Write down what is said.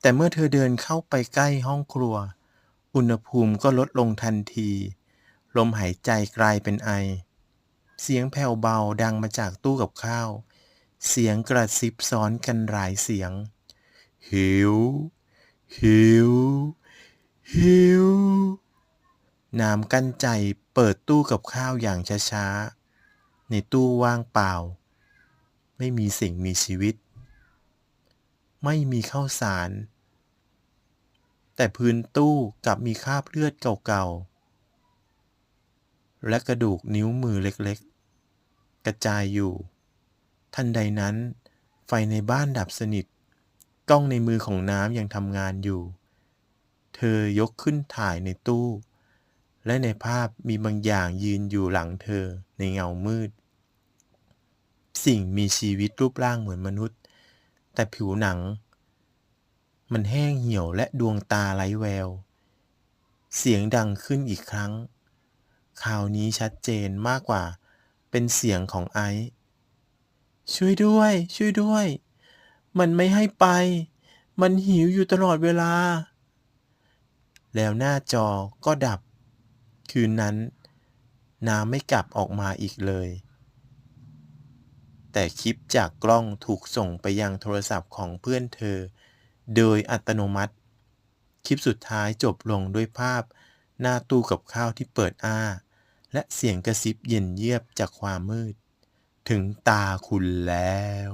แต่เมื่อเธอเดินเข้าไปใกล้ห้องครัว อุณหภูมิก็ลดลงทันที ลมหายใจกลายเป็นไอ เสียงแผ่วเบาดังมาจากตู้กับข้าว เสียงกระซิบซ้อนกันหลายเสียง หิว หิว หิว น้ำกั้นใจเปิดตู้กับข้าวอย่างช้าๆ ในตู้ว่างเปล่า ไม่มีสิ่งมีชีวิต ไม่มีข้าวสาร แต่พื้นตู้กลับมีคราบเลือดเก่าๆ และกระดูกนิ้วมือเล็กๆ กระจายอยู่ ทันใดนั้น ไฟในบ้านดับสนิท กล้องในมือของน้ำยังทำงานอยู่ เธอยกขึ้นถ่ายในตู้ และในภาพมีบางอย่างยืนอยู่หลังเธอในเงามืด สิ่งมีชีวิตรูปร่างเหมือนมนุษย์ แต่ผิวหนัง มันแห้งเหี่ยวและดวงตาไร้แวว เสียงดังขึ้นอีกครั้ง คราวนี้ชัดเจนมากกว่า เป็นเสียงของไอซ์ช่วยด้วย ช่วยด้วย มันไม่ให้ไป มันหิวอยู่ตลอดเวลา แล้วหน้าจอก็ดับ คืนนั้น น้ำไม่กลับออกมาอีกเลย แต่คลิปจากกล้องถูกส่งไปยังโทรศัพท์ของเพื่อนเธอ โดยอัตโนมัติ คลิปสุดท้ายจบลงด้วยภาพ หน้าตู้กับข้าวที่เปิดอ้า และเสียงกระซิบเย็นเยียบจากความมืด ถึงตาคุณแล้ว